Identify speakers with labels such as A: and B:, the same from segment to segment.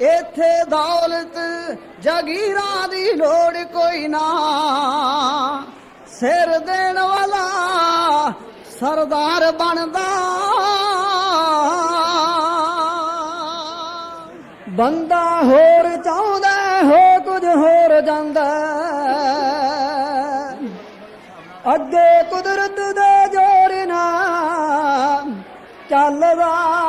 A: ਇਥੇ ਦੌਲਤ ਜਗੀਰਾਂ ਦੀ ਲੋੜ ਕੋਈ ਨਾ। ਸਿਰ ਦੇਣ ਵਾਲਾ ਸਰਦਾਰ ਬਣਦਾ। ਬੰਦਾ ਹੋਰ ਚਾਹੁੰਦਾ ਹੋ ਕੁਝ ਹੋਰ ਜਾਂਦਾ। ਅੱਗੇ ਕੁਦਰਤ ਦੇ ਜੋਰ ਨਾਲ ਚੱਲਦਾ।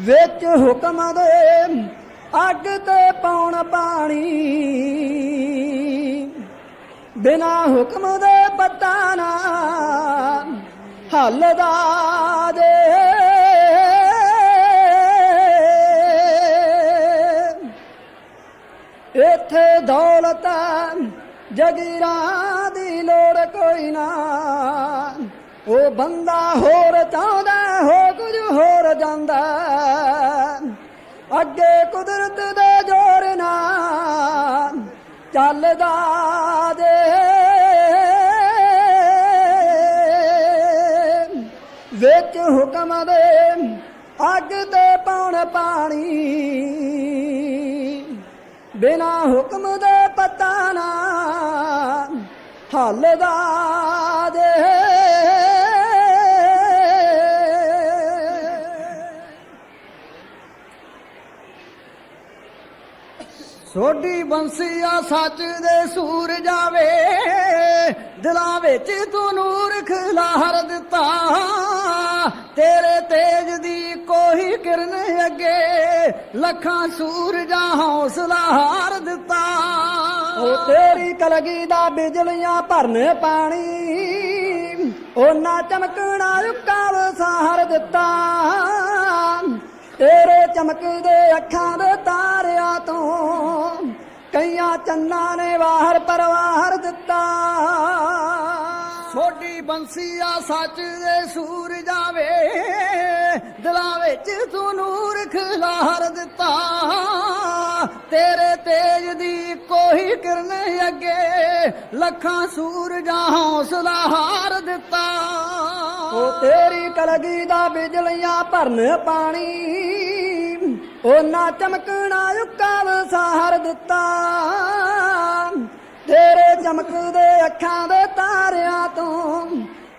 A: ਵਿੱਚ ਹੁਕਮ ਦੇ ਅੱਗ ਤੇ ਪਾਉਣ ਪਾਣੀ। ਬਿਨਾ ਹੁਕਮ ਦੇ ਪਤਾ ਨਾ ਹੱਲਦਾ ਦੇ ਇੱਥੇ ਦੌਲਤ ਜਗੀਰਾਂ ਦੀ ਲੋੜ ਕੋਈ ਨਾ। ਉਹ ਬੰਦਾ ਹੋਰ ਚਾਹੁੰਦਾ ਹੋ ਕੁਝ ਹੋਰ ਜਾਂਦਾ। ਅੱਗੇ ਕੁਦਰਤ ਦੇ ਜੋਰ ਨਾਲ ਚੱਲਦਾ ਦੇ ਵਿੱਚ ਹੁਕਮ ਦੇ ਅੱਗ ਤੇ ਪਾਉਣ ਪਾਣੀ। ਬਿਨਾ ਹੁਕਮ ਦੇ ਪਤਾ ਨਾ ਹੱਲਦਾ। ਸੋਡੀ ਬੰਸੀਆ ਸੱਚ ਦੇ ਸੂਰ ਜਾਵੇ, ਦਿਲਾਂ ਵਿੱਚ ਤੂੰ ਨੂਰ ਖਿਲਾਰ ਦਿੱਤਾ। ਤੇਰੇ ਤੇਜ ਦੀ ਕੋਈ ਕਿਰਨ ਅੱਗੇ, ਲੱਖਾਂ ਸੂਰਜਾਂ ਹੌਸਲਾ ਹਾਰ ਦਿੱਤਾ। ਉਹ ਤੇਰੀ ਕਲਗੀ ਦਾ ਬਿਜਲੀਆਂ ਭਰਨ ਪਾਣੀ ਉਹਨਾਂ ਚਮਕਣਾ ਉੱਕਾ ਵਸਾਰ ਦਿੱਤਾ। ਤੇਰੇ ਚਮਕਦੇ ਅੱਖਾਂ ਦੇ ਤਾਰਿਆਂ ਤੋਂ ਕਈਆਂ ਚੰਨਾਂ ਨੇ ਬਾਹਰ ਪਰਵਾਰ ਦਿੱਤਾ। ਛੋਟੀ ਬੰਸੀਆ ਸੱਚ ਦੇ ਸੂਰ ਜਾਵੇ ਦਿਲਾਂ ਵਿੱਚ ਤੂੰ ਨੂਰ ਖਿਲਾਰ ਦਿੱਤਾ। ਤੇਰੇ ਤੇਜ ਦੀ ਕੋਈ ਕਿਰਨ ਅੱਗੇ ਲੱਖਾਂ ਸੂਰਜਾਂ ਹੌਸਲਾ ਹਾਰ ਦਿੱਤਾ। ਉਹ ਤੇਰੀ ਕਲਗੀ ਦਾ ਬਿਜਲੀਆਂ ਭਰਨ ਪਾਣੀ, ਉਹਨਾਂ ਚਮਕਣਾ ਉੱਕਾ ਵਸਾਰ ਦਿੱਤਾ। ਤੇਰੇ ਚਮਕਦੇ ਅੱਖਾਂ ਦੇ ਤਾਰਿਆਂ ਤੋਂ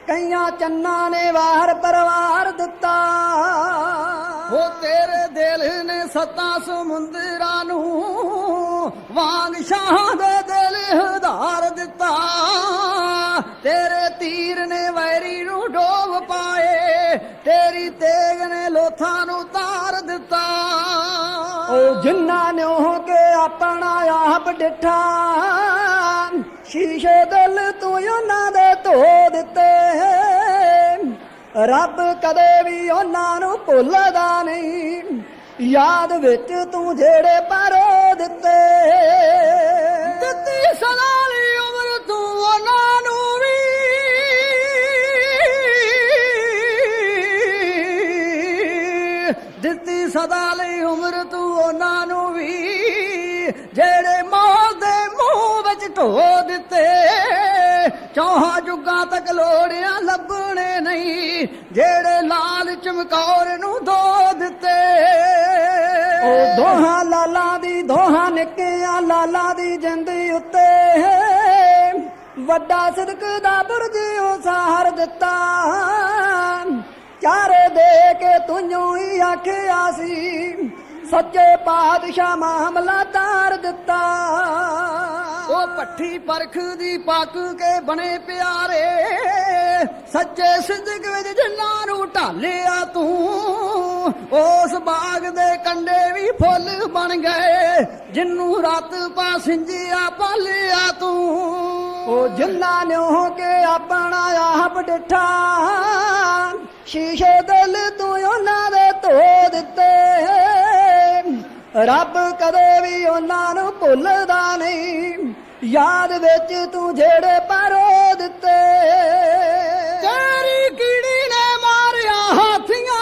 A: ਕਈਆਂ ਚੰਨਾਂ ਨੇ ਵਾਰ ਪਰਵਾਰ ਦਿੱਤਾ। ਉਹ ਤੇਰੇ ਦਿਲ ਨੇ ਸੱਤਾਂ ਸਮੁੰਦਰਾਂ ਨੂੰ ਵਾਂਗ ਸ਼ਾਹ ਦੇ ਦਿਲ ਹਜ਼ਾਰ ਦਿੱਤਾ। ਤੇਰੇ ਤੀਰ ਨੇ ਵੈਰੀ ਨੂੰ ਡੋਬ ਤੇਰੀ ਤੇਗ ਨੇ ਲੋਥਾਂ ਨੂੰ ਤਾਰ ਦਿੱਤਾ। ਉਹ ਜਿੰਨਾ ਨੇ ਹੋ ਕੇ ਆਪਣਾ ਆਪ ਡਿਠਾ ਸ਼ੀਸ਼ੇ ਦਿਲ ਤੂੰ ਉਹਨਾਂ ਦੇ ਧੋ ਦਿੱਤੇ। ਰੱਬ ਕਦੇ ਵੀ ਉਹਨਾਂ ਨੂੰ ਭੁੱਲਦਾ ਨਹੀਂ। ਯਾਦ ਵਿੱਚ ਤੂੰ ਜਿਹੜੇ ਪਰੋ ਦਿੱਤੇ। ਦਿੱਤੀ ਸਦਾ ਸਦਾ ਲਈ ਉਮਰ ਤੂੰ ਉਹਨਾਂ ਨੂੰ ਵੀ, ਜਿਹੜੇ ਮੌਤ ਦੇ ਮੂੰਹ ਵਿੱਚ ਢੋ ਦਿੱਤੇ। ਚੌਹਾਂ ਜੁਗਾਂ ਤੱਕ ਲੋੜਿਆ ਲੱਭਣੇ ਨਹੀਂ, ਜਿਹੜੇ ਲਾਲ ਚਮਕੌਰ ਨੂੰ ਦੋ ਦਿੱਤੇ। ਉਹ ਦੋਹਾਂ ਲਾਲਾਂ ਦੀ, ਦੋਹਾਂ ਨਿੱਕਿਆਂ ਲਾਲਾਂ ਦੀ ਜਿੰਦੀ ਉੱਤੇ। ਵੱਡਾ ਸਦਕ ਦਾ ਬੁਰਜ ਉਸਾਰ ਦਿੱਤਾ। ਚਾਰੇ ਦੇ ਕੇ ਤੁਝੋਂ ਹੀ ਆਖਿਆ ਸੀ, ਸੱਚੇ ਪਾਤਸ਼ਾਹ ਮਾਮਲਾ ਤਾਰ ਦਿੱਤਾ। ਉਹ ਪੱਠੀ ਪਰਖ ਦੀ ਪੱਕ ਕੇ ਬਣੇ ਪਿਆਰੇ, ਸੱਚੇ ਸਿੱਧਕ ਵਿੱਚ ਜਿੰਨਾਂ ਨੂੰ ਢਾਲਿਆ ਤੂੰ, ਉਸ ਬਾਗ ਦੇ ਕੰਡੇ ਵੀ ਫੁੱਲ ਬਣ ਗਏ, ਜਿੰਨੂੰ ਰਾਤ ਪਾ ਸਿੰਜਿਆ ਪਾਲਿਆ ਤੂੰ। ਉਹ ਜਿੰਨਾਂ ਨੇ ਹੋ ਕੇ ਆਪਣਾ ਆਪ ਡਿਠਾ, ਸ਼ੀਸ਼ੇ ਦਿਲ ਤੂੰ ਉਹਨਾਂ ਦੇ ਧੋ ਦਿੱਤੇ। ਰੱਬ ਕਦੇ ਵੀ ਉਹਨਾਂ ਨੂੰ ਭੁੱਲਦਾ ਨਹੀਂ, ਯਾਦ ਵਿੱਚ ਤੂੰ ਜਿਹੜੇ ਪਰੋ ਦਿੱਤੇ। ਤੇਰੀ ਕੀੜੀ ਨੇ ਮਾਰਿਆ ਹਾਥੀਆਂ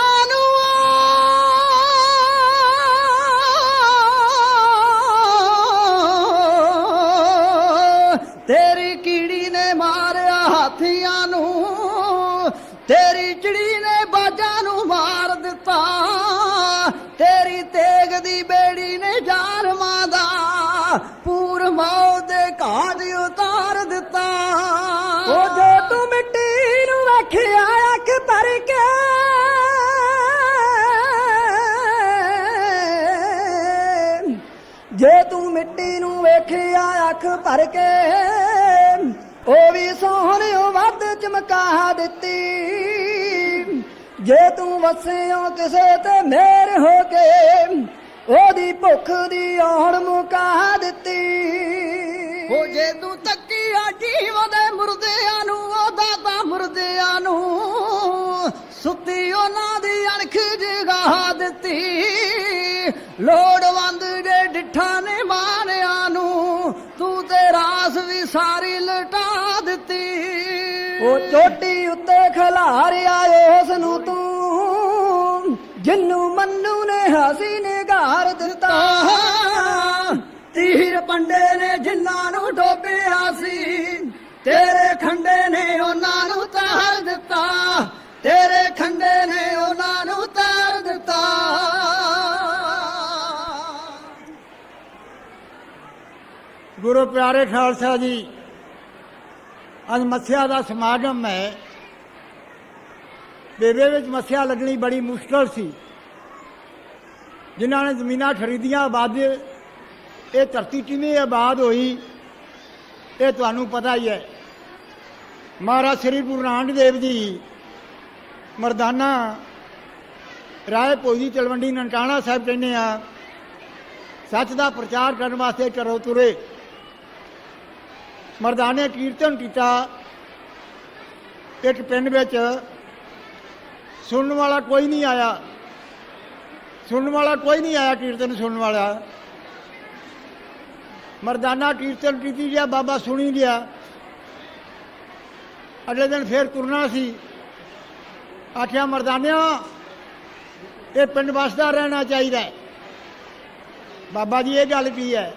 B: ਅੱਖ ਭਰ ਕੇ। ਉਹ ਵੀ ਸੋਹਣਿਓ ਵੱਧ ਚਮਕਾ ਦਿੱਤੀ। ਜੇ ਤੂੰ ਵਸਿਓ ਕਿਸੇ ਤੇ ਮੇਰ ਹੋ ਕੇ, ਉਹਦੀ ਭੁੱਖ ਦੀ ਔੜ ਮੁਕਾ ਦਿੱਤੀ। ਉਹ ਜੇ ਤੂੰ ਤੱਕੀਆ ਜੀਵਦੇ ਮੁਰਦਿਆਂ ਨੂੰ ਉਹਦਾ ਤਾਂ ਮੁਰਦਿਆਂ ਨੂੰ, ਸੁੱਤੀ ਉਹਨਾਂ ਦੀ ਅਣਖ ਜਗਾ ਦਿੱਤੀ। ਲੋੜਵੰਦ ਜੇ ਡਿਠਾ ਨੇ ਤੇ ਰਾਸ ਵੀ ਸਾਰੀ ਲਟਾ ਦਿੱਤੀ। ਉਹ ਚੋਟੀ ਉੱਤੇ ਖਲਾਰਿਆ ਉਸ ਨੂੰ ਤੂੰ। ਜਿੰਨੂੰ ਮੰਨੂ ਨੇ ਹਾਸੀ ਨੇ ਘਾਰ ਦਿੱਤਾ। ਤੀਰ ਪੰਡੇ ਨੇ ਜਿੰਨਾਂ ਨੂੰ ਡੋਬਿਆ ਸੀ, ਤੇਰੇ ਖੰਡੇ ਨੇ ਉਹਨਾਂ ਨੂੰ ਤਾਰ ਦਿੱਤਾ। ਤੇਰੇ ਖੰਡੇ ਨੇ ਉਹਨਾਂ
C: ਗੁਰੂ ਪਿਆਰੇ ਖਾਲਸਾ ਜੀ, ਅੱਜ ਮੱਸਿਆ ਦਾ ਸਮਾਗਮ ਹੈ। ਬੇਬੇ ਵਿੱਚ ਮੱਸਿਆ ਲੱਗਣੀ ਬੜੀ ਮੁਸ਼ਕਲ ਸੀ। ਜਿਨ੍ਹਾਂ ਨੇ ਜ਼ਮੀਨਾਂ ਖਰੀਦੀਆਂ ਆਬਾਦ ਇਹ ਧਰਤੀ ਕਿਵੇਂ ਆਬਾਦ ਹੋਈ, ਇਹ ਤੁਹਾਨੂੰ ਪਤਾ ਹੀ ਹੈ। ਮਹਾਰਾਜ ਸ੍ਰੀ ਗੁਰੂ ਨਾਨਕ ਦੇਵ ਜੀ, ਮਰਦਾਨਾ ਰਾਏ ਭੋਜੀ ਤਲਵੰਡੀ ਨਨਕਾਣਾ ਸਾਹਿਬ ਕਹਿੰਦੇ ਆ, ਸੱਚ ਦਾ ਪ੍ਰਚਾਰ ਕਰਨ ਵਾਸਤੇ ਕਰੋ ਤੁਰੇ। ਮਰਦਾਨੇ ਕੀਰਤਨ ਕੀਤਾ। ਇੱਕ ਪਿੰਡ ਵਿੱਚ ਸੁਣਨ ਵਾਲਾ ਕੋਈ ਨਹੀਂ ਆਇਆ। ਸੁਣਨ ਵਾਲਾ ਕੋਈ ਨਹੀਂ ਆਇਆ ਕੀਰਤਨ ਸੁਣਨ ਵਾਲਾ। ਮਰਦਾਨਾ ਕੀਰਤਨ ਕੀਤੀ ਗਿਆ, ਬਾਬਾ ਸੁਣੀ ਗਿਆ। ਅਗਲੇ ਦਿਨ ਫੇਰ ਤੁਰਨਾ ਸੀ। ਆਖਿਆ ਮਰਦਾਨਿਆ ਇਹ ਪਿੰਡ ਵਸਦਾ ਰਹਿਣਾ ਚਾਹੀਦਾ ਬਾਬਾ ਜੀ, ਇਹ ਗੱਲ ਕੀ ਹੈ?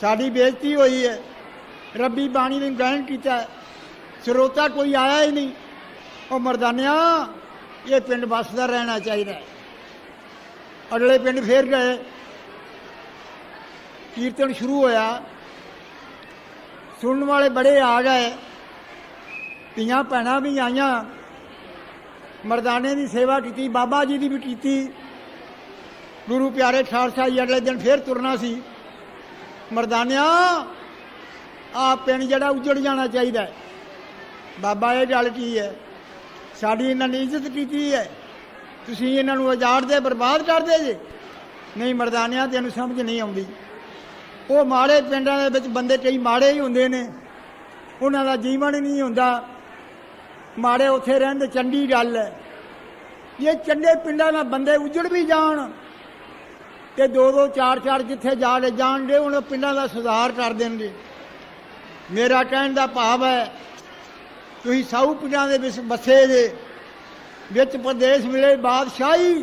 C: ਸਾਡੀ ਬੇਇੱਜ਼ਤੀ ਹੋਈ ਹੈ। ਰੱਬੀ ਬਾਣੀ ਨੇ ਗ੍ਰਹਿਣ ਕੀਤਾ। ਸਰੋਤਾ ਕੋਈ ਆਇਆ ਹੀ ਨਹੀਂ। ਉਹ ਮਰਦਾਨਿਆ, ਇਹ ਪਿੰਡ ਵਸਦਾ ਰਹਿਣਾ ਚਾਹੀਦਾ ਅਗਲੇ ਪਿੰਡ ਫੇਰ ਗਏ। ਕੀਰਤਨ ਸ਼ੁਰੂ ਹੋਇਆ। ਸੁਣਨ ਵਾਲੇ ਬੜੇ ਆ ਗਏ। ਧੀਆਂ ਭੈਣਾਂ ਵੀ ਆਈਆਂ। ਮਰਦਾਨੇ ਦੀ ਸੇਵਾ ਕੀਤੀ, ਬਾਬਾ ਜੀ ਦੀ ਵੀ ਕੀਤੀ। ਗੁਰੂ ਪਿਆਰੇ ਖਾਲਸਾ ਜੀ ਅਗਲੇ ਦਿਨ ਫੇਰ ਤੁਰਨਾ ਸੀ। ਮਰਦਾਨਿਆ ਆ ਪਿੰਡ ਜਿਹੜਾ ਉਜੜ ਜਾਣਾ ਚਾਹੀਦਾ ਹੈ। ਬਾਬਾ, ਇਹ ਗੱਲ ਕੀ ਹੈ? ਸਾਡੀ ਇਹਨਾਂ ਨੇ ਇੱਜ਼ਤ ਕੀਤੀ ਹੈ। ਤੁਸੀਂ ਇਹਨਾਂ ਨੂੰ ਉਜਾੜਦੇ ਬਰਬਾਦ ਕਰਦੇ ਜੇ। ਨਹੀਂ, ਮਰਦਾਨਿਆਂ ਤੈਨੂੰ ਸਮਝ ਨਹੀਂ ਆਉਂਦੀ। ਉਹ ਮਾੜੇ ਪਿੰਡਾਂ ਦੇ ਵਿੱਚ ਬੰਦੇ ਕਈ ਮਾੜੇ ਹੀ ਹੁੰਦੇ ਨੇ। ਉਹਨਾਂ ਦਾ ਜੀਵਨ ਹੀ ਨਹੀਂ ਹੁੰਦਾ। ਮਾੜੇ ਉੱਥੇ ਰਹਿਣ ਦੇ ਚੰਡੀ ਗੱਲ ਹੈ। ਇਹ ਚੰਗੇ ਪਿੰਡਾਂ ਦਾ ਬੰਦੇ ਉਜੜ ਵੀ ਜਾਣ ਤੇ ਦੋ ਦੋ ਚਾਰ ਚਾਰ ਜਿੱਥੇ ਜਾ ਲੈ ਜਾਣਗੇ, ਉਹਨਾਂ ਪਿੰਡਾਂ ਦਾ ਸੁਧਾਰ ਕਰ ਦੇਣਗੇ। ਮੇਰਾ ਕਹਿਣ ਦਾ ਭਾਵ ਹੈ, ਤੁਸੀਂ ਸਾਊ ਪਿੰਡਾਂ ਦੇ ਵਿੱਚ ਬਸੇ ਜੇ, ਵਿੱਚ ਪ੍ਰਦੇਸ਼ ਮਿਲੇ ਬਾਦਸ਼ਾਹੀ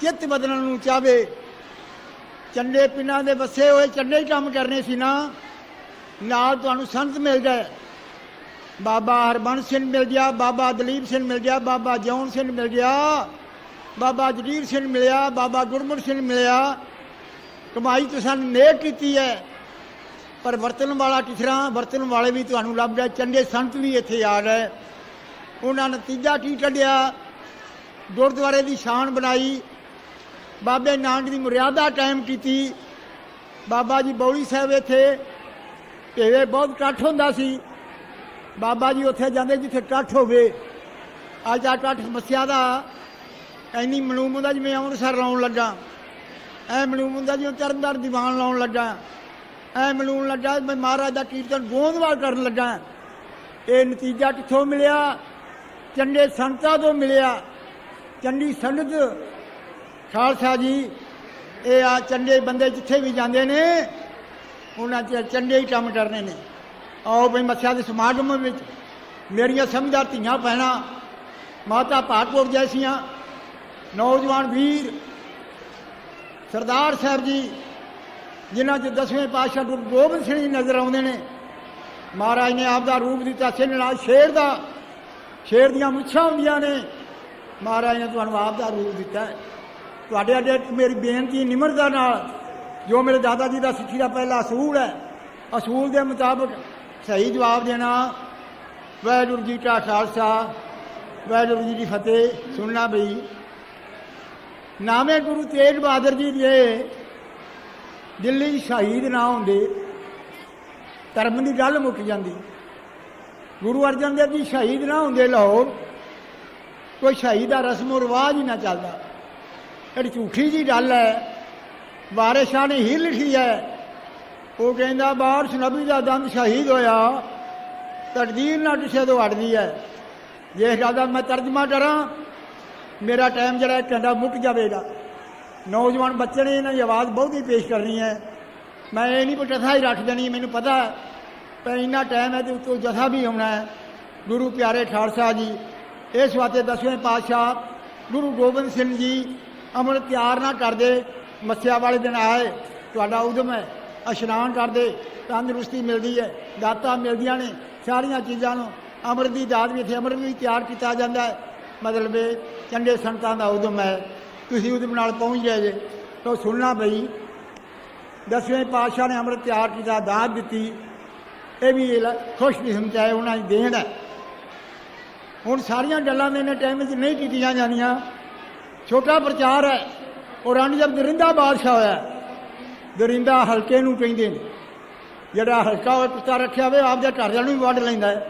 C: ਚਿੱਤ ਬਦਲਣ ਨੂੰ ਚਾਵੇ ਚੰਡੇ ਪਿੰਡਾਂ ਦੇ ਬਸੇ ਹੋਏ ਚੰਡੇ ਹੀ ਕੰਮ ਕਰਨੇ ਸੀ ਨਾ, ਨਾਲ ਤੁਹਾਨੂੰ ਸੰਤ ਮਿਲ ਜਾਏ। ਬਾਬਾ ਹਰਬੰਸ ਸਿੰਘ ਮਿਲ ਗਿਆ, ਬਾਬਾ ਦਲੀਪ ਸਿੰਘ ਮਿਲ ਗਿਆ, ਬਾਬਾ ਜੌਨ ਸਿੰਘ ਮਿਲ ਗਿਆ, ਬਾਬਾ ਜਗੀਰ ਸਿੰਘ ਮਿਲਿਆ, ਬਾਬਾ ਗੁਰਮੁਖ ਸਿੰਘ ਮਿਲਿਆ। ਕਮਾਈ ਤੁਸੀਂ ਨੇਕ ਕੀਤੀ ਹੈ। ਪਰ ਵਰਤਨ ਵਾਲਾ ਕਿਸਰਾ ਵਰਤਨ ਵਾਲੇ ਵੀ ਤੁਹਾਨੂੰ ਲੱਭ ਗਏ ਚੰਗੇ ਸੰਤ ਵੀ ਇੱਥੇ ਆ ਗਏ ਉਹਨਾਂ ਨਤੀਜਾ ਕੀ ਕੱਢਿਆ ਗੁਰਦੁਆਰੇ ਦੀ ਸ਼ਾਨ ਬਣਾਈ। ਬਾਬੇ ਨਾਨਕ ਦੀ ਮਰਿਆਦਾ ਕਾਇਮ ਕੀਤੀ। ਬਾਬਾ ਜੀ ਬੌਲੀ ਸਾਹਿਬ ਇੱਥੇ, ਭੇਵੇ ਬਹੁਤ ਇਕੱਠ ਹੁੰਦਾ ਸੀ। ਬਾਬਾ ਜੀ ਉੱਥੇ ਜਾਂਦੇ ਜਿੱਥੇ ਇਕੱਠ ਹੋਵੇ। ਅੱਜ ਆ ਇਕੱਠ ਸਮੱਸਿਆ ਦਾ ਐਨੀ ਮਲੂਮ ਹੁੰਦਾ ਜਿਵੇਂ ਅੰਮ੍ਰਿਤਸਰ ਲਾਉਣ ਲੱਗਾ। ਐ ਮਲੂਮ ਹੁੰਦਾ ਜਿਵੇਂ ਤਰਨਦਾਰ ਦੀਵਾਨ ਲਾਉਣ ਲੱਗਾ। ਐ ਮਲੂਮ ਲੱਗਾ, ਮੈਂ ਮਹਾਰਾਜ ਦਾ ਕੀਰਤਨ ਗੋਂਦਵਾਲ ਕਰਨ ਲੱਗਾ। ਇਹ ਨਤੀਜਾ ਕਿੱਥੋਂ ਮਿਲਿਆ? ਚੰਗੇ ਸੰਤਾਂ ਤੋਂ ਮਿਲਿਆ। ਚੰਗੀ ਸੰਗਤ। ਖਾਲਸਾ ਜੀ, ਇਹ ਆ ਚੰਗੇ ਬੰਦੇ ਜਿੱਥੇ ਵੀ ਜਾਂਦੇ ਨੇ, ਉਹਨਾਂ ਚ ਚੰਗੇ ਹੀ ਕੰਮ ਕਰਨੇ ਨੇ। ਆਓ ਬਈ ਮੱਸਿਆ ਦੇ ਸਮਾਗਮ ਵਿੱਚ ਮੇਰੀਆਂ ਸਮਝਦਾਰ ਧੀਆਂ ਭੈਣਾਂ, ਮਾਤਾ ਭਾਗਪੁਰ ਜੈਸੀਆਂ, ਨੌਜਵਾਨ ਵੀਰ, ਸਰਦਾਰ ਸਾਹਿਬ ਜੀ ਜਿਨ੍ਹਾਂ 'ਚ ਦਸਵੇਂ ਪਾਤਸ਼ਾਹ ਗੁਰੂ ਗੋਬਿੰਦ ਸਿੰਘ ਜੀ ਨਜ਼ਰ ਆਉਂਦੇ ਨੇ। ਮਹਾਰਾਜ ਨੇ ਆਪ ਦਾ ਰੂਪ ਦਿੱਤਾ ਸਿੰਘ ਨਾਲ, ਸ਼ੇਰ ਦਾ, ਸ਼ੇਰ ਦੀਆਂ ਮੁੱਛਾਂ ਹੁੰਦੀਆਂ ਨੇ। ਮਹਾਰਾਜ ਨੇ ਤੁਹਾਨੂੰ ਆਪ ਦਾ ਰੂਪ ਦਿੱਤਾ। ਤੁਹਾਡੇ ਅੱਗੇ ਮੇਰੀ ਬੇਨਤੀ ਨਿਮਰਤਾ ਨਾਲ, ਜੋ ਮੇਰੇ ਦਾਦਾ ਜੀ ਦਾ ਸਿੱਖੀ ਦਾ ਪਹਿਲਾ ਅਸੂਲ ਹੈ, ਅਸੂਲ ਦੇ ਮੁਤਾਬਕ ਸਹੀ ਜਵਾਬ ਦੇਣਾ। ਵਾਹਿਗੁਰੂ ਜੀ ਕਾ ਖਾਲਸਾ, ਵਾਹਿਗੁਰੂ ਜੀ ਦੀ ਫਤਿਹ। ਸੁਣਨਾ ਬਈ ਨਾਮੇ ਗੁਰੂ ਤੇਗ ਬਹਾਦਰ ਜੀ ਦੇ ਦਿੱਲੀ ਸ਼ਹੀਦ ਨਾ ਹੁੰਦੇ, ਧਰਮ ਦੀ ਗੱਲ ਮੁੱਕ ਜਾਂਦੀ। ਗੁਰੂ ਅਰਜਨ ਦੇਵ ਜੀ ਸ਼ਹੀਦ ਨਾ ਹੁੰਦੇ ਲਾਹੌਰ, ਕੋਈ ਸ਼ਹੀਦ ਦਾ ਰਸਮੋ ਰਿਵਾਜ ਹੀ ਨਾ ਚੱਲਦਾ। ਇਹ ਝੂਠੀ ਜੀ ਗੱਲ ਹੈ, ਵਾਰਿਸ਼ਾਂ ਨੇ ਹੀ ਲਿਖੀ ਹੈ, ਉਹ ਕਹਿੰਦਾ ਬਾਰਸ਼ ਨਬੀ ਦਾ ਦੰਦ ਸ਼ਹੀਦ ਹੋਇਆ, ਤਕਦੀਰ ਨਾਲ ਕਿਸੇ ਤੋਂ ਅੜਦੀ ਹੈ। ਜੇ ਗੱਲ ਦਾ ਮੈਂ ਤਰਜਮਾ ਕਰਾਂ, ਮੇਰਾ ਟਾਈਮ ਜਿਹੜਾ ਹੈ ਕਹਿੰਦਾ ਮੁੱਕ ਜਾਵੇਗਾ। ਨੌਜਵਾਨ ਬੱਚੇ ਨੇ ਇਹਨਾਂ ਦੀ ਆਵਾਜ਼ ਬਹੁਤ ਹੀ ਪੇਸ਼ ਕਰਨੀ ਹੈ। ਮੈਂ ਇਹ ਨਹੀਂ ਕੋਈ ਕਥਾ ਹੀ ਰੱਖ ਦੇਣੀ, ਮੈਨੂੰ ਪਤਾ ਹੈ ਪਰ ਇੰਨਾ ਟਾਈਮ ਹੈ ਤੇ ਉੱਤੋਂ ਜਥਾ ਵੀ ਆਉਣਾ ਹੈ। ਗੁਰੂ ਪਿਆਰੇ ਖਾਲਸਾ ਜੀ, ਇਸ ਵਾਸਤੇ ਦਸਵੇਂ ਪਾਤਸ਼ਾਹ ਗੁਰੂ ਗੋਬਿੰਦ ਸਿੰਘ ਜੀ ਅੰਮ੍ਰਿਤ ਤਿਆਰ ਨਾ ਕਰਦੇ, ਮੱਸਿਆ ਵਾਲੇ ਦਿਨ ਆਏ, ਤੁਹਾਡਾ ਉਦਮ ਹੈ, ਇਸ਼ਨਾਨ ਕਰਦੇ, ਤੰਦਰੁਸਤੀ ਮਿਲਦੀ ਹੈ, ਦਾਤਾਂ ਮਿਲਦੀਆਂ ਨੇ, ਸਾਰੀਆਂ ਚੀਜ਼ਾਂ ਨੂੰ ਅੰਮ੍ਰਿਤ ਦੀ ਦਾਤ ਵੀ ਇੱਥੇ ਅੰਮ੍ਰਿਤ ਵੀ ਤਿਆਰ ਕੀਤਾ ਜਾਂਦਾ ਹੈ। ਮਤਲਬ ਇਹ ਚੰਗੇ ਸੰਤਾਂ ਦਾ ਉਦਮ ਹੈ। ਤੁਸੀਂ ਉਹਦੇ ਨਾਲ ਪਹੁੰਚ ਜਾਏ ਜੇ, ਤਾਂ ਸੁਣਨਾ ਪਈ ਦਸਵੇਂ ਪਾਤਸ਼ਾਹ ਨੇ ਅੰਮ੍ਰਿਤ ਤਿਆਰ ਕੀਤਾ, ਦਾਤ ਦਿੱਤੀ। ਇਹ ਵੀ ਖੁਸ਼ ਕਿਸਮਤ ਹੈ ਉਹਨਾਂ ਦੀ ਦੇਣ ਹੈ। ਹੁਣ ਸਾਰੀਆਂ ਗੱਲਾਂ ਦੇ ਨੇ ਟਾਈਮ ਵਿੱਚ ਨਹੀਂ ਕੀਤੀਆਂ ਜਾਂਦੀਆਂ ਛੋਟਾ ਪ੍ਰਚਾਰ ਹੈ, ਉਹ ਰਾਣੀ ਜਦ ਦਰਿੰਦਾ ਬਾਦਸ਼ਾਹ ਹੋਇਆ। ਦਰਿੰਦਾ ਹਲਕੇ ਨੂੰ ਕਹਿੰਦੇ ਨੇ। ਜਿਹੜਾ ਹਲਕਾ ਹੋਇਆ ਕੁੱਤਾ ਰੱਖਿਆ ਹੋਵੇ, ਆਪਦੇ ਘਰ ਨੂੰ ਵੀ ਵੱਢ ਲੈਂਦਾ ਹੈ।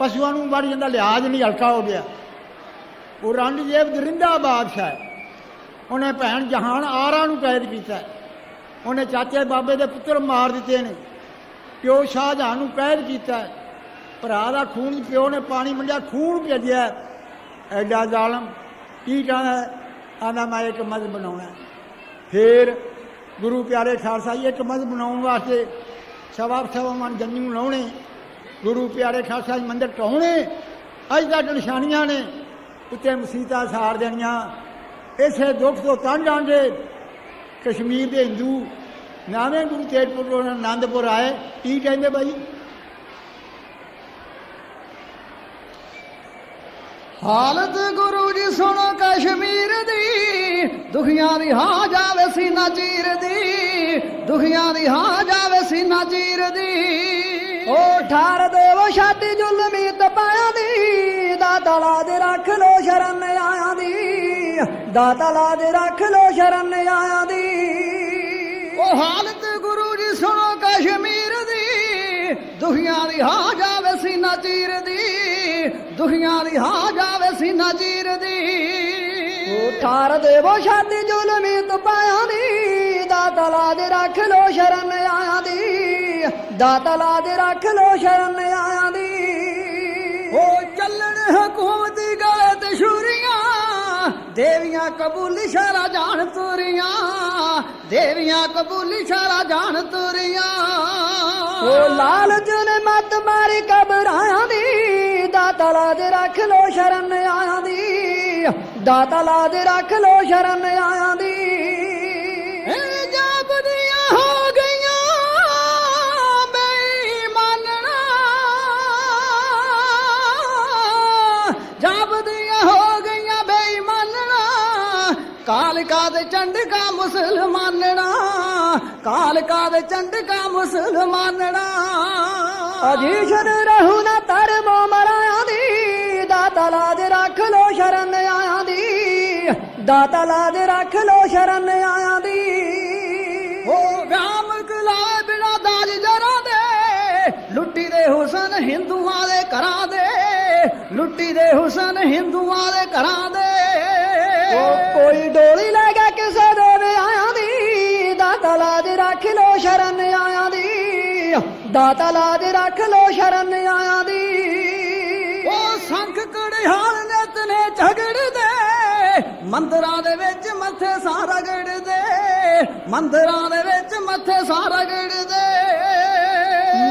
C: ਪਸ਼ੂਆਂ ਨੂੰ ਵੱਢ ਜਾਂਦਾ ਲਿਹਾਜ਼ ਨਹੀਂ ਹਲਕਾ ਹੋ ਗਿਆ। ਉਹ ਰਣਜੀਤ ਦਰਿੰਦਾ ਬਾਦਸ਼ਾਹ ਹੈ। ਉਹਨੇ ਭੈਣ ਜਹਾਨ ਆਰਾ ਨੂੰ ਕੈਦ ਕੀਤਾ। ਉਹਨੇ ਚਾਚੇ ਬਾਬੇ ਦੇ ਪੁੱਤਰ ਮਾਰ ਦਿੱਤੇ ਨੇ। ਪਿਓ ਸ਼ਾਹਜਹਾਨ ਨੂੰ ਕੈਦ ਕੀਤਾ। ਭਰਾ ਦਾ ਖੂਨ, ਪਿਓ ਨੇ ਪਾਣੀ ਮੰਡਿਆ ਖੂਨ ਭੇਜਿਆ। ਐਡਾ ਜ਼ਾਲਮ, ਕੀ ਕਹਿੰਦਾ ਆਂਦਾ ਮੈਂ ਇੱਕ ਮਜ਼ਹਬ ਬਣਾਉਣਾ। ਹੈ। ਫਿਰ ਗੁਰੂ ਪਿਆਰੇ ਖਾਲਸਾ ਜੀ ਇੱਕ ਮਜ਼ਹਬ ਬਣਾਉਣ ਵਾਸਤੇ ਸਵਾ ਸਵਾ ਮਨ ਜੰਨੂ ਲਾਉਣੇ। ਗੁਰੂ ਪਿਆਰੇ ਖਾਲਸਾ ਜੀ ਮੰਦਰ ਢਾਉਣੇ ਅੱਜ ਤੱਕ ਨਿਸ਼ਾਨੀਆਂ ਨੇ। ਉੱਤੇ ਮਸੀਤਾਂ ਸਾੜ ਦੇਣੀਆਂ। ਇਸੇ ਦੁੱਖ ਤੋਂ ਤੰਗ ਜਾਂਦੇ ਕਸ਼ਮੀਰ ਦੇ ਹਿੰਦੂ ਨਾਵੇਂ ਗੁਰੂ ਤੇਜਪੁਰ ਤੋਂ ਆਨੰਦਪੁਰ ਆਏ। ਕੀ ਕਹਿੰਦੇ ਬਾਈ?
B: ਹਾਲਤ ਗੁਰੂ ਜੀ ਸੁਣੋ, ਕਸ਼ਮੀਰ ਦੀ। ਦੁਖੀਆਂ ਦੀ ਹਾਂ ਜਾਵੇ ਸੀਨਾ ਚੀਰ ਦੀ। ਦੁਖੀਆਂ ਦੀ ਹਾਂ ਜਾਵੇ ਸੀਨਾ ਚੀਰ ਦੀ। ਓ ਠਾਰ ਦੇਵੋ ਛਾਤੀ ਜ਼ੁਲਮੀ ਤਪਾਇਆ ਦੀ। ਦਾਤਾ ਲਾ ਦੇ ਰੱਖ ਲੋ ਸ਼ਰਨ ਆਇਆ ਦੀ। ਦਾਤਾ ਲਾ ਦੇ ਰੱਖ ਲੋ ਸ਼ਰਨ ਆਇਆ ਦੀ। ਓ ਹਾਲਤ ਗੁਰੂ ਜੀ ਸੁਣੋ ਕਸ਼ਮੀਰ ਦੀ। ਦੁਖੀਆਂ ਦੀ ਹਾਂ ਜਾਵੇ ਸੀਨਾ ਚੀਰ ਦੀ। ਦੁਖੀਆਂ ਦੀ ਹਾਂ ਜਾਵੇ ਸੀਨਾ ਚੀਰ ਦੀ। ਉਹ ਠਾਰ ਦੇਵੋ ਛਾਤੀ ਜ਼ੁਲਮੀ ਤਪਾਇਆ ਦੀ। ਦਾਤਾ ਲਾ ਦੇ ਰੱਖ ਲੋ ਸ਼ਰਨ ਆਇਆ ਦੀ। ਦਾਤਾ ਲਾ ਦੇ ਰੱਖ ਲੋ ਸ਼ਰਨ ਆਇਆ ਦੀ। ਉਹ ਚੱਲਣ ਹਕੂਮਤੀ ਸ਼ੂਰੀਆਂ ਦੇਵੀਆਂ ਕਬੂਲੀ ਸ਼ਾਰਾ ਜਾਣ ਤੁਰੀਆਂ, ਦੇਵੀਆਂ ਕਬੂਲੀ ਸ਼ਾਰਾ ਜਾਣ ਤੁਰੀਆਂ। ਉਹ ਲਾਲਚ ਨੇ ਮਤ ਮਾਰੀ ਕਬਰਾਂ ਦੀ ਦਾਤਾ ਲਾ ਦੇ ਰੱਖ ਲੋ ਸ਼ਰਨ ਆਇਆ ਦੀ। ਦਾਤਾ ਲਾ ਦੇ ਰੱਖ ਲੋ ਸ਼ਰਨ ਆਇਆ ਦੀ। ਕਾਲਕਾ ਦੇ ਚੰਡਕਾ ਮੁਸਲਮਾਨਣਾ ਕਾਲਕਾ ਦੇ ਚੰਡਕਾ ਮੁਸਲਮਾਨਣਾ ਅਜੀਸ਼ਨ ਰਹੂ ਨਾ ਧਰਮੋ ਮਰਾਇਆ ਦੀ ਦਾਤਾ ਲਾ ਦੇ ਰੱਖ ਲੋ ਸ਼ਰਨ ਆਇਆ ਦੀ। ਦਾਤਾ ਲਾ ਦੇ ਰੱਖ ਲੋ ਸ਼ਰਨ ਆਇਆ ਦੀ। ਹੋ ਵਿਆਮ ਕਲਾ ਬਿਨਾ ਦਾਜ ਜਰਾਂ ਦੇ ਲੁੱਟੀ ਦੇ ਹੁਸਨ ਹਿੰਦੂਆਂ ਦੇ ਘਰਾਂ ਦੇ। ਲੁੱਟੀ ਦੇ ਹੁਸਨ ਹਿੰਦੂਆਂ ਦੇ ਘਰਾਂ ਦੇ ਕੋਈ ਡੋਲੀ ਲੈ ਗਿਆ ਕਿਸੇ ਦੇ ਵਿਆਹਾਂ ਦੀ, ਦਾਤਾ ਲਾ ਦੇ ਰੱਖ ਲੋ ਸ਼ਰਨ ਆਇਆ ਦੀ। ਦਾਤਾ ਲਾ ਦੇ ਰੱਖ ਲੋ ਸ਼ਰਨ ਆਇਆ ਦੀ। ਉਹ ਸੰਖ ਕੜਿਹਾਲ ਨਿਤ ਨੇ ਝਗੜਦੇ ਮੰਦਰਾਂ ਦੇ ਵਿੱਚ ਮੱਥੇ ਸਾਰਾ ਗੜਦੇ ਮੰਦਰਾਂ ਦੇ ਵਿੱਚ ਮੱਥੇ ਸਾਰਾ ਗੜਦੇ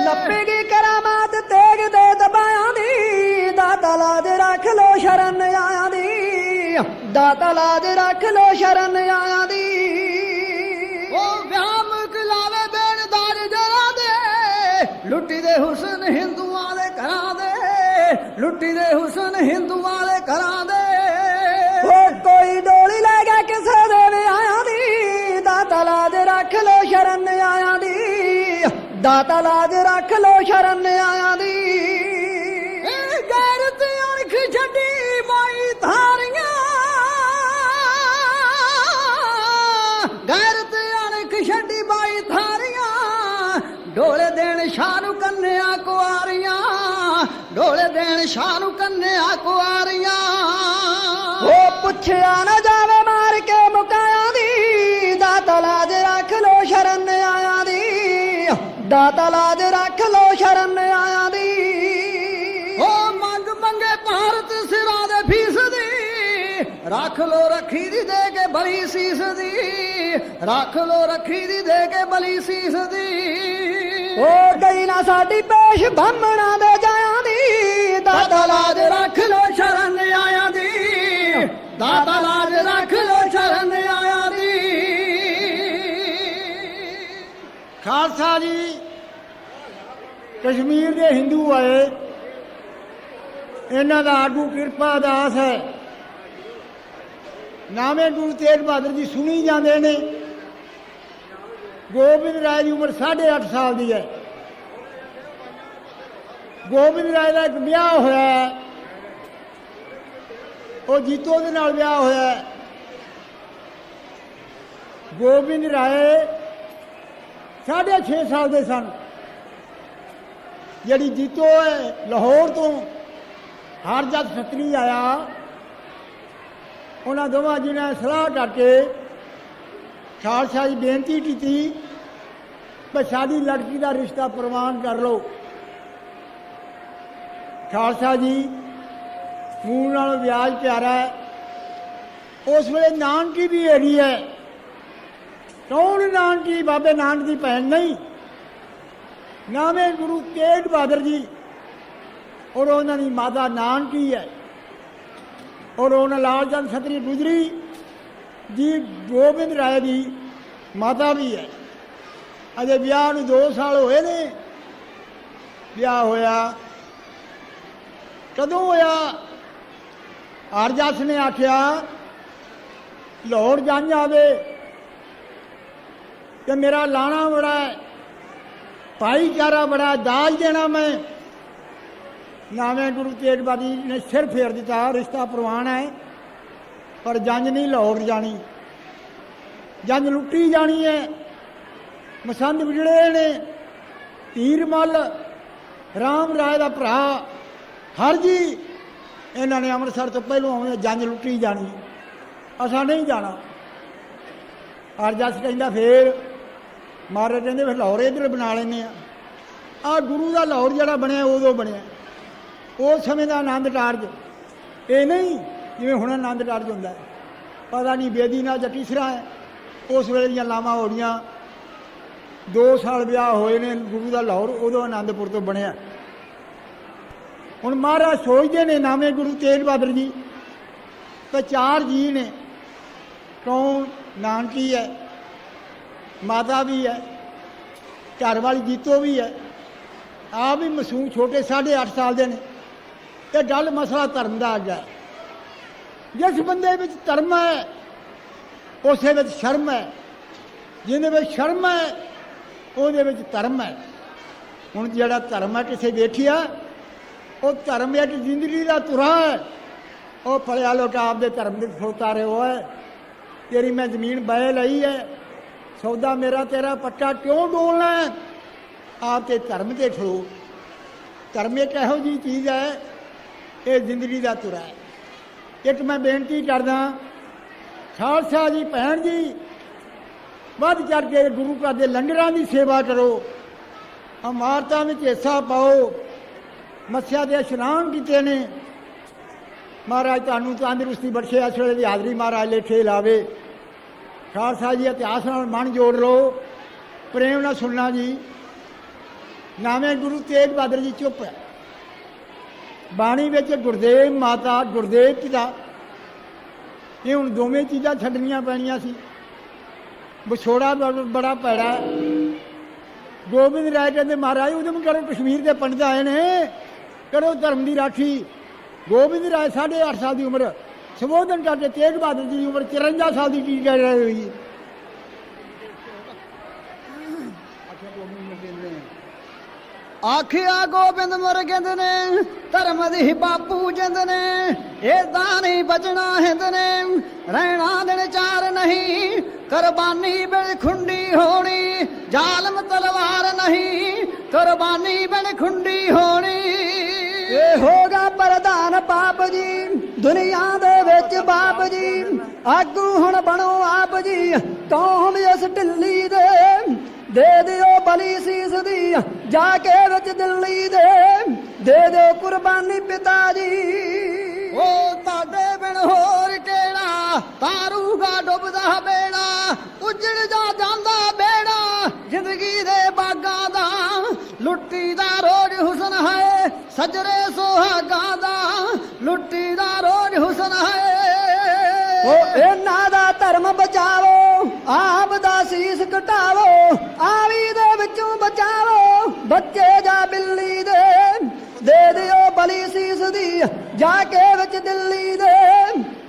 B: ਲੱਪੇਗੀ ਕਰਾਮਾਤ ਤੇਗ ਦੇ ਦਬਾਇਆ ਦੀ, ਦਾਤਾ ਲਾ ਦੇ ਰੱਖ ਲੋ ਸ਼ਰਨ ਆਇਆ ਦੀ। ਦਾਤਾ ਲਾ ਦੇ ਰੱਖ ਲੋ ਸ਼ਰਨ ਆਇਆ ਦੀ। ਉਹ ਵਿਆਮ ਕਲਾਵੇ ਬੇਨਦਾਰ ਜਰਾ ਦੇ। ਲੁੱਟੀ ਦੇ ਹੁਸਨ ਹਿੰਦੂਆਂ ਦੇ ਘਰਾਂ ਦੇ। ਲੁੱਟੀ ਦੇ ਹੁਸਨ ਹਿੰਦੂਆਂ ਦੇ ਘਰਾਂ ਦੇ। ਓ ਕੋਈ ਡੋਲੀ ਲੈ ਗਿਆ ਕਿਸੇ ਦੇ ਵਿਆਹਾਂ ਦੀ। ਦਾਤਾ ਲਾਜ ਰੱਖ ਲੋ ਸ਼ਰਨ ਆਇਆਂ ਦੀ। ਦਾਤਾ ਲਾਜ ਰੱਖ ਲੋ ਸ਼ਰਨ ਆਇਆਂ ਦੀ। ਸ਼ਾਹ ਨੂੰ ਕੰਨਿਆ ਕੁਆਰੀਆਂ। ਉਹ ਪੁੱਛਿਆ ਨਾ ਜਾਵੇ ਮਾਰ ਕੇ ਮੁਕਾਇਆ ਦੀ ਦਾਤਾ ਲਾਜ ਰੱਖ ਲੋ ਸ਼ਰਨ ਆਇਆਂ ਦੀ। ਦਾਤਾ ਲਾਜ ਰੱਖ ਲੋ ਸ਼ਰਨ ਆਇਆਂ ਦੀ। ਉਹ ਮੰਗ ਮੰਗੇ ਭਾਰਤ ਸਿਰਾਂ ਦੇ ਫੀਸ ਦੀ ਰੱਖ ਲੋ ਰੱਖੀ ਦੀ ਦੇ ਕੇ ਬਲੀ ਸੀਸ ਦੀ। ਰੱਖ ਲੋ ਰੱਖੀ ਦੀ ਦੇ ਕੇ ਬਲੀ ਸੀਸ ਦੀ। ਉਹ ਗਈ ਨਾ ਸਾਡੀ ਪੇਸ਼ ਬਾਹਮਣਾ ਦੇ ਜਾਇਆਂ ਦਾਦਾ ਦਾਤਾ ਲਾਜ ਰੱਖ ਲੋ ਸ਼ਰਨ ਆਇਆ ਦੀ। ਦਾਤਾ ਲਾਜ ਰੱਖ ਲੋ ਸ਼ਰਨ ਆਇਆਂ ਦੀ।
C: ਖਾਲਸਾ ਜੀ, ਕਸ਼ਮੀਰ ਦੇ ਹਿੰਦੂ ਆਏ। ਇਹਨਾਂ ਦਾ ਆਗੂ ਕਿਰਪਾ ਦਾਸ ਹੈ। ਨਾਮੇ ਗੁਰੂ ਤੇਗ ਬਹਾਦਰ ਜੀ ਸੁਣੀ ਜਾਂਦੇ ਨੇ। ਗੋਬਿੰਦ ਰਾਏ ਦੀ ਉਮਰ 8.5 ਸਾਲ ਦੀ ਹੈ। ਗੋਬਿੰਦ ਰਾਏ ਦਾ ਇੱਕ ਵਿਆਹ ਹੋਇਆ ਉਹ ਜੀਤੋ ਦੇ ਨਾਲ ਵਿਆਹ ਹੋਇਆ ਗੋਬਿੰਦ ਰਾਏ ਸਾਢੇ ਛੇ ਸਾਲ ਦੇ ਸਨ। ਜਿਹੜੀ ਜੀਤੋ ਹੈ, ਲਾਹੌਰ ਤੋਂ ਹਰ ਜਦ ਛਤਰੀ ਆਇਆ। ਉਹਨਾਂ ਦੋਵਾਂ ਜੀ ਨੇ ਸਲਾਹ ਕਰਕੇ ਖਾਲਸਾ ਜੀ ਬੇਨਤੀ ਕੀਤੀ ਕਿ ਸਾਡੀ ਲੜਕੀ ਦਾ ਰਿਸ਼ਤਾ ਪ੍ਰਵਾਨ ਕਰ ਲਓ। ਖਾਲਸਾ ਜੀ ਮੂਲ ਨਾਲ ਵਿਆਜ ਪਿਆਰਾ ਹੈ। ਉਸ ਵੇਲੇ ਨਾਨਕੀ ਵੀ ਹੈਗੀ ਹੈ। ਕੌਣ ਨਾਨਕੀ? ਬਾਬੇ ਨਾਨਕ ਦੀ ਭੈਣ ਨਹੀਂ। ਨਾਵੇਂ ਗੁਰੂ ਤੇਗ ਬਹਾਦਰ ਜੀ। ਔਰ ਉਹਨਾਂ ਦੀ ਮਾਤਾ ਨਾਨਕੀ ਹੈ। ਔਰ ਉਹਨਾਂ ਲਾਲ ਚੰਦ ਖੱਤਰੀ ਗੁਜਰੀ, ਜੀ ਗੋਬਿੰਦ ਰਾਏ ਦੀ ਮਾਤਾ ਵੀ ਹੈ। ਅਜੇ ਵਿਆਹ ਨੂੰ 2 ਸਾਲ ਹੋਏ ਨੇ। ਵਿਆਹ ਹੋਇਆ ਕਦੋਂ ਹੋਇਆ? ਆਰਜਸ ਨੇ ਆਖਿਆ, ਲਾਹੌਰ ਜੰਝ ਆਵੇ ਤੇ ਮੇਰਾ ਲਾਣਾ ਬੜਾ ਭਾਈਚਾਰਾ ਬੜਾ ਦਾਜ ਦੇਣਾ ਮੈਂ। ਨਾਵੇਂ ਗੁਰੂ ਤੇਗ ਬਹਾਦਰ ਜੀ ਨੇ ਸਿਰ ਫੇਰ ਦਿੱਤਾ, ਰਿਸ਼ਤਾ ਪ੍ਰਵਾਨ ਹੈ, ਪਰ ਜੰਜ ਨਹੀਂ ਲਾਹੌਰ ਜਾਣੀ। ਜੰਜ ਲੁੱਟੀ ਜਾਣੀ ਹੈ, ਮਸੰਦ ਵਿਜੜੇ ਨੇ ਧੀਰ ਰਾਮ ਰਾਏ ਦਾ ਭਰਾ ਹਰ ਜੀ, ਇਹਨਾਂ ਨੇ ਅੰਮ੍ਰਿਤਸਰ ਤੋਂ ਪਹਿਲੋਂ ਆਉਂਦੇ ਜੰਜ ਲੁੱਟੀ ਜਾਣੀ। ਅਸਾਂ ਨਹੀਂ ਜਾਣਾ। ਅਰਜਸ ਕਹਿੰਦਾ ਫੇਰ, ਮਹਾਰਾਜ ਕਹਿੰਦੇ ਫਿਰ ਲਾਹੌਰ ਇੱਧਰ ਬਣਾ ਲੈਨੇ ਆ। ਆ ਗੁਰੂ ਦਾ ਲਾਹੌਰ ਜਿਹੜਾ ਬਣਿਆ, ਉਦੋਂ ਬਣਿਆ। ਉਸ ਸਮੇਂ ਦਾ ਆਨੰਦ ਕਾਰਜ। ਇਹ ਨਹੀਂ ਜਿਵੇਂ ਹੁਣ ਆਨੰਦ ਕਾਰਜ ਹੁੰਦਾ ਹੈ। ਪਤਾ ਨਹੀਂ ਬੇਦੀ ਨਾਲ ਜਾਂ ਤੀਸਰਾ ਹੈ। ਉਸ ਵੇਲੇ ਦੀਆਂ ਲਾਵਾਂ ਹੋ ਰਹੀਆਂ 2 ਸਾਲ ਵਿਆਹ ਹੋਏ ਨੇ, ਗੁਰੂ ਦਾ ਲਾਹੌਰ ਉਦੋਂ ਆਨੰਦਪੁਰ ਤੋਂ ਬਣਿਆ। ਹੁਣ ਮਹਾਰਾਜ ਸੋਚਦੇ ਨੇ ਨਾਵੇਂ ਗੁਰੂ ਤੇਗ ਬਹਾਦਰ ਜੀ। ਤੇ ਚਾਰ ਜੀ ਨੇ, ਕੌਣ? ਨਾਨਕੀ ਹੈ, ਮਾਤਾ ਵੀ ਹੈ, ਘਰ ਵਾਲੀ ਜੀਤੋ ਵੀ ਹੈ। ਆ ਵੀ ਮਾਸੂਮ ਛੋਟੇ 8.5 ਸਾਲ ਦੇ ਨੇ। ਇਹ ਗੱਲ ਮਸਲਾ ਧਰਮ ਦਾ ਆ ਗਿਆ ਜਿਸ ਬੰਦੇ ਵਿੱਚ ਧਰਮ ਹੈ, ਉਸੇ ਵਿੱਚ ਸ਼ਰਮ ਹੈ। ਜਿਹਦੇ ਵਿੱਚ ਸ਼ਰਮ ਹੈ, ਉਹਦੇ ਵਿੱਚ ਧਰਮ ਹੈ। ਹੁਣ ਜਿਹੜਾ ਧਰਮ ਹੈ, ਕਿਸੇ ਵੇਖਿਆ ਉਹ ਧਰਮ ਇੱਕ ਜ਼ਿੰਦਗੀ ਦਾ ਤੁਰਾ ਹੈ। ਉਹ ਫਲਿਆ ਲੋਟਾ ਆਪਦੇ ਧਰਮ ਦੇ ਖੋਤਾ ਰਹੇ ਹੋਏ। ਤੇਰੀ ਮੈਂ ਜ਼ਮੀਨ ਬੈ ਲਈ ਹੈ। ਸੌਦਾ ਮੇਰਾ, ਤੇਰਾ ਪੱਟਾ ਕਿਉਂ ਡੋਲਣਾ ਆਪ ਤੇ ਧਰਮ ਤੇ ਖੜੋ ਧਰਮ ਇੱਕ ਇਹੋ ਜੀ ਚੀਜ਼ ਹੈ, ਇਹ ਜ਼ਿੰਦਗੀ ਦਾ ਤੁਰਾ ਹੈ। ਇੱਕ ਮੈਂ ਬੇਨਤੀ ਕਰਦਾ, ਖਾਲਸਾ ਜੀ, ਭੈਣ ਜੀ, ਵੱਧ ਚੜ ਕੇ ਗੁਰੂ ਘਰ ਦੇ ਲੰਗਰਾਂ ਦੀ ਸੇਵਾ ਕਰੋ। ਅਮਾਰਤਾਂ ਵਿੱਚ ਹਿੱਸਾ ਪਾਓ। ਮੱਸਿਆ ਦੇ ਇਸ਼ਨਾਨ ਕੀਤੇ ਨੇ। ਮਹਾਰਾਜ ਤੁਹਾਨੂੰ ਤੰਦਰੁਸਤੀ ਬਖਸ਼ੇ, ਇਸ ਵੇਲੇ ਦੀ ਹਾਜ਼ਰੀ ਮਹਾਰਾਜ ਲੇਠੇ ਲਾਵੇ। ਖਾਲਸਾ ਜੀ ਇਤਿਹਾਸ ਨਾਲ ਮਨ ਜੋੜ ਲਓ। ਪ੍ਰੇਮ ਨਾਲ ਸੁਣਨਾ ਜੀ। ਨਾਵੇਂ ਗੁਰੂ ਤੇਗ ਬਹਾਦਰ ਜੀ ਚੁੱਪ ਹੈ। ਬਾਣੀ ਵਿੱਚ ਗੁਰਦੇਵ ਮਾਤਾ, ਗੁਰਦੇਵ ਪਿਤਾ। ਇਹ ਹੁਣ ਦੋਵੇਂ ਚੀਜ਼ਾਂ ਛੱਡਣੀਆਂ ਪੈਣੀਆਂ ਸੀ। ਵਿਛੋੜਾ ਬੜਾ ਪੈੜਾ ਗੋਬਿੰਦ ਰਾਏ ਕਹਿੰਦੇ, ਮਹਾਰਾਜ ਉਦੋਂ ਕਰੋ ਕਸ਼ਮੀਰ ਦੇ ਪੰਡਤ ਆਏ ਨੇ। ਕਰੋ ਧਰਮ ਦੀ ਰਾਖੀ। ਗੋਬਿੰਦ ਰਾਏ 8.5 ਸਾਲ ਦੀ ਉਮਰ, ਸੰਬੋਧਨ ਕਰਦੇ ਤੇਗ ਬਹਾਦਰ ਜੀ ਦੀ ਉਮਰ 54 ਸਾਲ ਦੀ ਕੀ ਕਹਿ ਰਹੇ ਹੋਈ
B: ਆਖਿਆ ਗੋਬਿੰਦ ਮੁਰਗਿੰਦ ਨੇ, ਧਰਮ ਦੀ ਬਾਪੂ ਜਿੰਦ ਨੇ ਇਹ ਏਦਾਂ ਨਹੀਂ ਬਚਣਾ ਹਿੰਦ ਨੇ। ਰਹਿਣਾ ਦਿਨ ਚਾਰ ਨਹੀਂ, ਕੁਰਬਾਨੀ ਬਿਨ ਖੁੰਡੀ ਹੋਣੀ। ਜ਼ਾਲਮ ਤਲਵਾਰ ਨਹੀਂ, ਕੁਰਬਾਨੀ ਬਿਨ ਖੁੰਡੀ ਹੋਣੀ। ਇਹ ਹੋਗਾ ਪ੍ਰਧਾਨ ਪਾਪ ਜੀ। ਦੁਨੀਆ ਦੇ ਵਿੱਚ ਬਾਪ ਜੀ। ਆਗੂ ਹੁਣ ਬਣੋ ਆਪ ਜੀ। ਕੌਮ ਇਸ ਢਿੱਲੀ ਦੇ। ਦੇ ਦਿਓ ਬਲੀ ਸੀਸ ਦੀ। ਜਾ ਕੇ ਵਿੱਚ ਦਿੱਲੀ ਦੇ। ਦੇ ਦਿਓ ਕੁਰਬਾਨੀ ਪਿਤਾ ਜੀ। ਉਹ ਤੁਹਾਡੇ ਬਿਨ ਹੋਰ ਕਿਹੜਾ? ਤਾਰੂਗਾ ਡੁੱਬਦਾ ਬੇੜਾ ਉਜੜ ਜਾ ਜਾਂਦਾ ਬੇੜਾ। ਜ਼ਿੰਦਗੀ ਦੇ ਬਾਗਾਂ ਲੁੱਟੀ ਦਾ ਰੋਜ਼ ਹੁਸਨ ਹੈ ਸਜਰੇ ਸੁਹਾਗਾਂ ਦਾ ਲੁੱਟੀ ਦਾ ਰੋਜ਼ ਹੁਸਨ ਹੈ ਉਹ ਇਹਨਾਂ ਦਾ ਧਰਮ ਬਚਾਵੋ, ਆਪ ਦਾ ਸੀਸ ਕਟਾਵੋ ਆਵੀ ਦੇ ਵਿੱਚੋਂ ਬਚਾਵੋ, ਬੱਚੇ ਜਾ ਬਿੱਲੀ ਦੇ ਦੇ ਦਿਓ ਬਲੀ ਸੀਸ ਦੀ, ਜਾ ਕੇ ਵਿੱਚ ਦਿੱਲੀ ਦੇ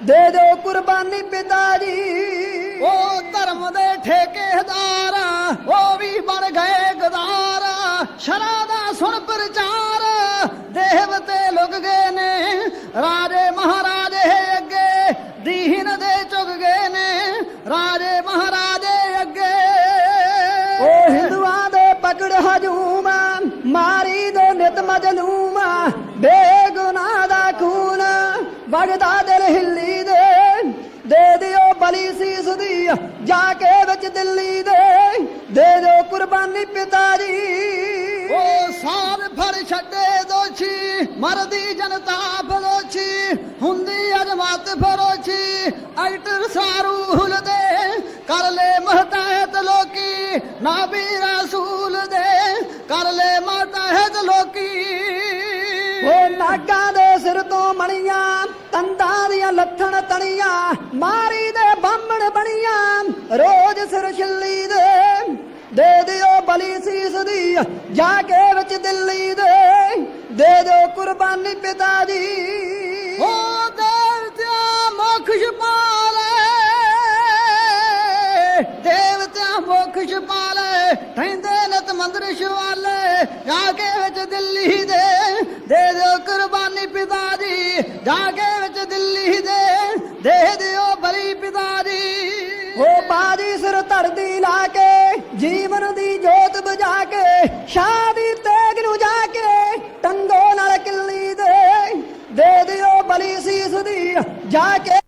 B: ਦੇ ਦਿਓ ਕੁਰਬਾਨੀ ਪਿਤਾ ਜੀ। ਉਹ ਧਰਮ ਦੇ ਠੇਕੇਦਾਰ ਰਾਜੇ ਮਹਾਰਾਜੇ ਅੱਗੇ ਦੀਨ ਦੇ ਝੁਕ ਗਏ ਨੇ। ਰਾਜੇ ਮਹਾਰਾਜੇ ਅੱਗੇ। ਉਹ ਹਿੰਦੂਆਂ ਦੇ ਪਕੜ ਹਜੂਮ, ਮਾਰੀ ਦੋ ਨਿਤ ਮਜਲੂਮ ਬੇਗੁਨਾਹ ਦਾ ਖੂਨ, ਵਗਦਾ ਦਿਲ ਹਿੱਲੀ ਦੇ। ਦੇ ਦਿਓ ਬਲੀ ਸੀਸ ਦੀ, ਜਾ ਕੇ ਵਿੱਚ ਦਿੱਲੀ ਦੇ। ਦੇ ਦਿਓ ਕੁਰਬਾਨੀ ਪਿਤਾ ਜੀ। ਉਹ ਸਾਰ ਫੜ ਛੱਡੇ ਦੋਛੀ ਮਰਦੀ ਜਨਤਾ ਫਰੋਛੀ ਹੁੰਦੀ ਅਜਮਾਤ ਫਰੋਛੀ ਐਕਟਰ ਸਾਰੂਲ ਦੇ, ਕਰ ਲੈ ਮਹਤਾਹਤ ਲੋਕੀ ਨਾਬੀ ਰਸੂਲ ਦੇ, ਕਰ ਲੈ ਮਹਤਾਹਤ ਲੋਕੀ। ਉਹ ਨਾਗਾਂ ਦੇ ਸਿਰ ਤੋਂ ਮਣੀਆਂ ਤੰਦਾਂ ਦੀਆਂ ਲੱਥਣ ਤਣੀਆਂ, ਮਾਰੀ ਦੇ ਬਾਹਮਣ ਬਣੀਆਂ, ਰੋਜ਼ ਸਿਰ ਛਿੱਲੀ ਦੇ ਦੇ ਦਿਓ ਬਲੀ ਸੀਸ ਦੀ ਜਾ ਕੇ ਵਿੱਚ ਦਿੱਲੀ ਦੇ ਦੇ ਦਿਓ ਕੁਰਬਾਨੀ ਪਿਤਾ ਜੀ ਹੋ ਦੇਵਤਿਆਂ ਮੁਖ ਛਪਾਲੇ ਦੇਵਤਿਆਂ ਮੁਖ ਛਪਾਲੇ ਕਹਿੰਦੇ ਨਤ ਮੰਦਰ ਸ਼ਵਾਲੇ, ਜਾ ਕੇ ਵਿੱਚ ਦਿੱਲੀ ਦੇ ਦੇ ਦਿਓ ਕੁਰਬਾਨੀ ਪਿਤਾ ਦੀ। ਜਾ ਕੇ ਵਿੱਚ ਦਿੱਲੀ ਦੇ ਦੇ ਦਿਓ ਬਲੀ ਪਿਤਾ ਜੀ ਉਹ ਬਾਜੀ ਸਿਰ ਧਰਦੀ ਲਾ ਕੇ, ਜੀਵਨ ਦੀ ਜੋਤ ਬੁਝਾ ਕੇ ਸ਼ਾਹ ਦੀ ਤੇਗ ਨੂੰ ਜਾ ਕੇ, ਟੰਗੋ ਨਾਲ ਕਿੱਲੀ ਦੇ ਦੇ ਦਿਓ ਬਲੀ ਸੀਸ ਦੀ, ਜਾ ਕੇ